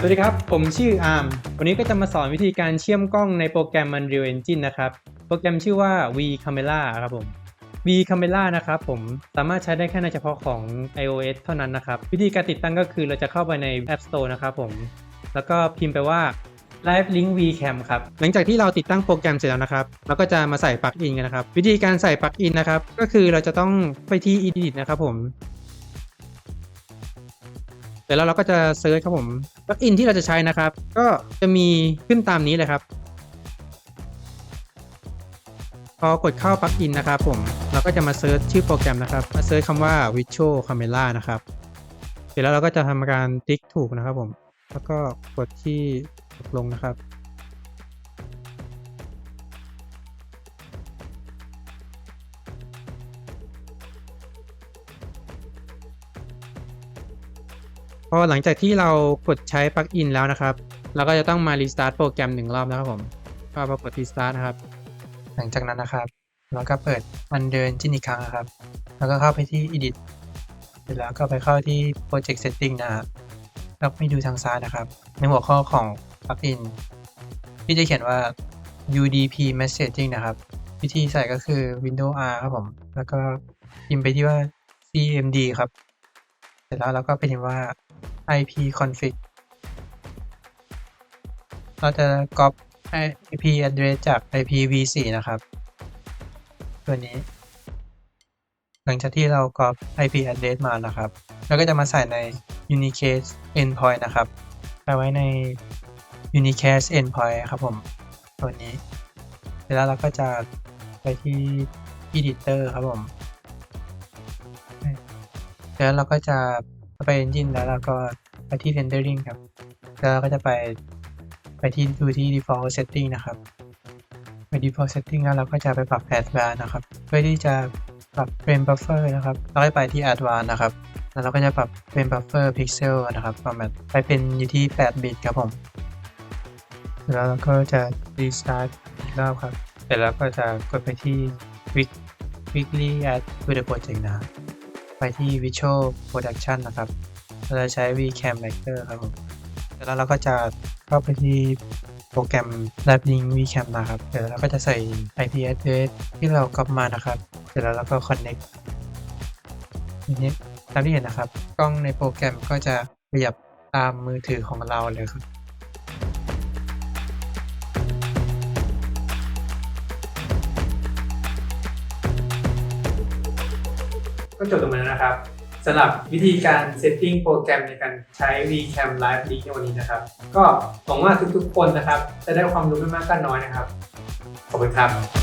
สวัสดีครับ ผมชื่ออาร์ม วันนี้ก็จะมาสอนวิธีการเชื่อมกล้องในโปรแกรม Unreal Engine นะครับ โปรแกรมชื่อว่า V Camera ครับผม V Camera นะครับผม สามารถใช้ได้แค่ในเฉพาะของ iOS เท่านั้นนะครับ วิธีการติดตั้งก็คือเราจะเข้าไปใน App Store นะครับผม แล้วก็พิมพ์ไปว่า Live Link VCam ครับ หลังจากที่เราติดตั้งโปรแกรมเสร็จแล้วนะครับ เราก็จะมาใส่ปลั๊กอินกันนะครับ วิธีการใส่ปลั๊กอินนะครับ ก็คือเราจะต้องไปที่ Edit นะครับผม สร็จแล้วเราก็จะเซิร์ชครับผมลั๊กอินที่เราจะใช้นะครับ ก็จะมีขึ้นตามนี้เลยครับ พอกดเข้าปลั๊กอินนะครับผม เราก็จะมาเซิร์ชชื่อโปรแกรมนะครับ มาเซิร์ชคำว่า Visual Camera นะครับ เสร็จแล้วเราก็จะทำการติ๊กถูกนะครับผม แล้วก็กดที่ตกลงนะครับ พอหลังจากที่เรากดใช้ปลั๊กอินแล้วนะครับ เราก็จะต้องมารีสตาร์ทโปรแกรมหนึ่งรอบนะครับผมก็พอกดรีสตาร์ทนะครับ หลังจากนั้นนะครับ เราก็เปิดมันเดินจิ้นอีกครั้งนะครับ แล้วก็เข้าไปที่ edit เสร็จแล้วก็ไปเข้าที่ project setting นะครับแล้วไปดูทางซ้ายนะครับ ในหัวข้อของ plugin ที่จะเขียนว่า UDP messaging นะครับ วิธีใส่ก็คือ Windows R ครับผม แล้วก็พิมพ์ไปที่ว่า CMD ครับ เสร็จแล้วเราก็ไปพิมพ์ว่า IP config เราจะ copy IP address จาก IPv4 นะครับ ตัวนี้ หลังจากที่เรา copy IP address มานะครับเราก็จะมาใส่ใน unicast endpoint นะครับไปไว้ใน unicast endpoint ครับผมตัวนี้เสร็จแล้วเราก็จะไปที่ editor ครับผมแล้วเราก็จะ ไป engine แล้วเราก็ไปที่ rendering ครับ แล้วเราก็จะไปไปที่ดูที่ default setting นะครับ ไป default setting แล้วเราก็จะไปปรับ advanced นะครับ เพื่อที่จะปรับ frame buffer นะครับ เราก็ไปที่ advanced นะครับ แล้วเราก็จะปรับ frame buffer pixel นะครับ format ไปเป็นอยู่ที่ 8 บิตครับผม แล้วเราก็จะ restart อีกรอบครับ เสร็จแล้วก็จะกดไปที่ quick quickly add to the project นะครับ ไปที่ Visual Production นะครับ เราจะใช้ VCam Maker ครับผมแล้วเราก็จะเข้าไปที่โปรแกรม Lab Link VCam นะครับเสร็จแล้วเราก็จะใส่ IP address ที่เราก๊อปมานะครับเสร็จแล้วเราก็ connect ทีนี้ตามที่เห็นนะครับ กล้องในโปรแกรมก็จะเรียบตามมือถือของเราเลยครับ ก็จบตรงนั้นนะครับสำหรับวิธีการเซตติ้งโปรแกรมในการใช้ VCam Live Link ในวันนี้นะครับ ก็หวังว่าทุกๆคนนะครับ จะได้ความรู้ไม่มากก็น้อยนะครับ ขอบคุณครับ